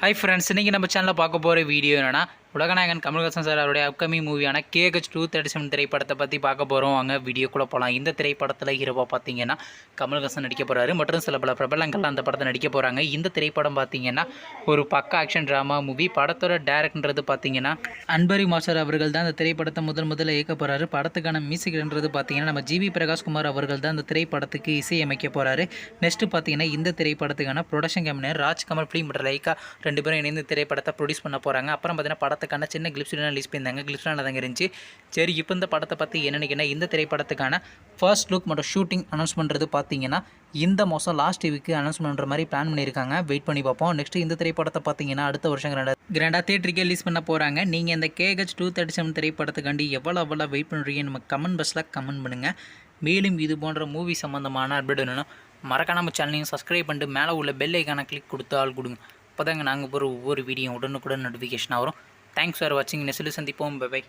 Hi friends இன்றைக்கி நம்ம சேனலில் பார்க்க போகிற வீடியோ என்னன்னா உலகநாயகன் கமல்ஹாசன் சார் அவருடைய அப்கமிங் மூவியான கேஹெச் டூ தேர்ட்டி செவன் திரைப்படத்தை பற்றி பார்க்க போகிறோம் வாங்க வீடியோக்குள்ளே போகலாம் இந்த திரைப்படத்தில் ஹீரோவாக பார்த்தீங்கன்னா கமல்ஹாசன் நடிக்க போகிறாரு மற்றும் சில பல பிரபலங்கள் அந்த படத்தை நடிக்க போகிறாங்க இந்த திரைப்படம் பார்த்தீங்கன்னா ஒரு பக்க ஆக்ஷன் ட்ராமா மூவி படத்தோட டேரக்டர்ன்றது பார்த்தீங்கன்னா அன்பரி மாஸ்டர் அவர்கள் தான் இந்த திரைப்படத்தை முதல் முதல்ல இயக்க போகிறாரு படத்துக்கான மியூசிக்ன்றது பார்த்தீங்கன்னா நம்ம ஜிவி பிரகாஷ்குமார் அவர்கள் தான் இந்த திரைப்படத்துக்கு இசையமைக்க போகிறாரு நெக்ஸ்ட்டு பார்த்தீங்கன்னா இந்த திரைப்படத்துக்கான ப்ரொடக்ஷன் கம்பெனியர் ராஜ்கமல் ஃபிலிம் மற்றும் லைக்கா ரெண்டு பேரும் இணைந்து திரைப்படத்தை ப்ரொடியூஸ் பண்ண போகிறாங்க அப்புறம் பார்த்தீங்கன்னா படத்துக்கான சின்ன கிளிப்ஸ்லாம் ரிலீஸ் பண்ணியிருந்தாங்க. கிளிப்ஸ்லாம் தாங்க இருந்துச்சு. சரி இப்போ இந்த படத்தை பற்றி என்னென்னு இந்த திரைப்படத்துக்கான ஃபர்ஸ்ட் லுக் மற்றும் ஷூட்டிங் அனௌன்ஸ் பண்ணுறது பார்த்தீங்கன்னா இந்த மாதம் லாஸ்ட் வீக்கு அனௌன்ஸ் பண்ணுற மாதிரி பிளான் பண்ணியிருக்காங்க. வெயிட் பண்ணி பார்ப்போம். நெக்ஸ்ட் இந்த திரைப்படத்தை பார்த்தீங்கன்னா அடுத்த வருஷம் கிராண்டா கிராண்டாக தேட்டருக்கு ரிலீஸ் பண்ண போகிறாங்க நீங்கள் இந்த கேஹெச் டூ தேர்ட்டி செவன் திரைப்படத்துக்காண்டி எவ்வளோ எவ்வளோ வெயிட் பண்ணுறீங்க நம்ம கமெண்ட் பஸ்ஸில் கமெண்ட் பண்ணுங்கள் மேலும் இது போன்ற மூவி சம்மந்தமான அப்டேட் வேணும்னா மறக்காம சேனலையும் சப்ஸ்கிரைப் பண்ணிட்டு மேலே உள்ள பெல் ஐக்கானை கிளிக் கொடுத்து ஆள் கொடுங்க. அப்போ தாங்க நாங்கள் போகிற ஒவ்வொரு வீடியோ உடனுக்குடன் நோட்டிஃபிகேஷன் வரும். தேங்க்ஸ் ஃபார் வாட்சிங் நெசிலு சந்திப்போம். பை